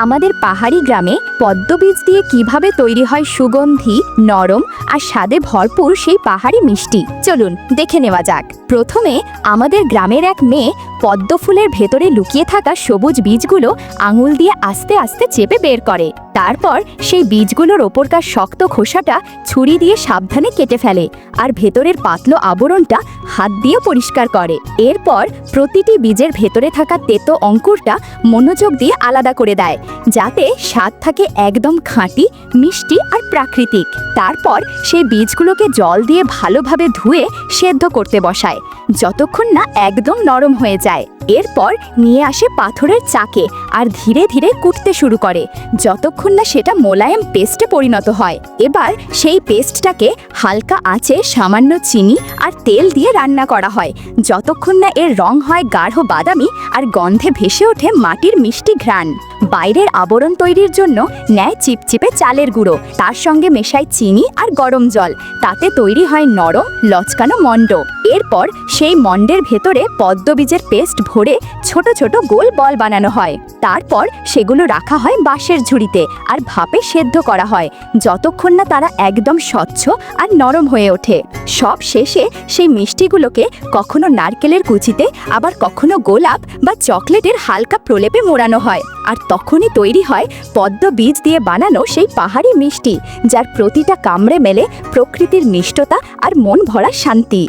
আমাদের পাহাড়ি গ্রামে পদ্মবীজ দিয়ে কীভাবে তৈরি হয় সুগন্ধি, নরম আর স্বাদে ভরপুর সেই পাহাড়ি মিষ্টি। চলুন দেখে নেওয়া যাক। প্রথমে আমাদের গ্রামের এক মেয়ে পদ্ম ফুলের ভেতরে লুকিয়ে থাকা সবুজ বীজগুলো আঙুল দিয়ে আস্তে আস্তে চেপে বের করে। তারপর সেই বীজগুলোর ওপরকার শক্ত খোসাটা ছুরি দিয়ে সাবধানে কেটে ফেলে আর ভেতরের পাতলো আবরণটা হাত দিয়ে পরিষ্কার করে। এরপর প্রতিটি বীজের ভেতরে থাকা তেতো অঙ্কুরটা মনোযোগ দিয়ে আলাদা করে দেয়, যাতে স্বাদ থাকে একদম খাঁটি, মিষ্টি আর প্রাকৃতিক। তারপর সেই বীজগুলোকে জল দিয়ে ভালোভাবে ধুয়ে সেদ্ধ করতে বসায়। যতক্ষণ না একদম নরম হয়ে যায়। এরপর নিয়ে আসে পাথরের চাকে আর ধীরে ধীরে কুটতে শুরু করে। যতক্ষণ না সেটা মোলায়েম পেস্টে পরিণত হয়। এবার সেই পেস্টটাকে হালকা আঁচে সামান্য চিনি আর তেল দিয়ে রান্না করা হয়। যতক্ষণ না এর রং হয় গাঢ় বাদামি আর গন্ধে ভেসে ওঠে মাটির মিষ্টি ঘ্রাণ। বাইরের আবরণ তৈরির জন্য নেয় চিপচিপে চালের গুঁড়ো। তার সঙ্গে মেশায় চিনি আর গরম জল। তাতে তৈরি হয় নরম, লচকানো মণ্ড। এরপর সেই মণ্ডের ভেতরে পদ্মবীজের পেস্ট ভরে ছোট ছোট গোল বল বানানো হয়। তারপর সেগুলো রাখা হয় বাঁশের ঝুড়িতে আর ভাপে সেদ্ধ করা হয়, যতক্ষণ না তারা একদম স্বচ্ছ আর নরম হয়ে ওঠে। সব শেষে সেই মিষ্টিগুলোকে কখনো নারকেলের কুচিতে, আবার কখনো গোলাপ বা চকলেটের হালকা প্রলেপে মোড়ানো হয়। আর তখনই তৈরি হয় পদ্ম বীজ দিয়ে বানানো সেই পাহাড়ি মিষ্টি, যার প্রতিটা কামড়ে মেলে প্রকৃতির মিষ্টতা আর মন ভরা শান্তি।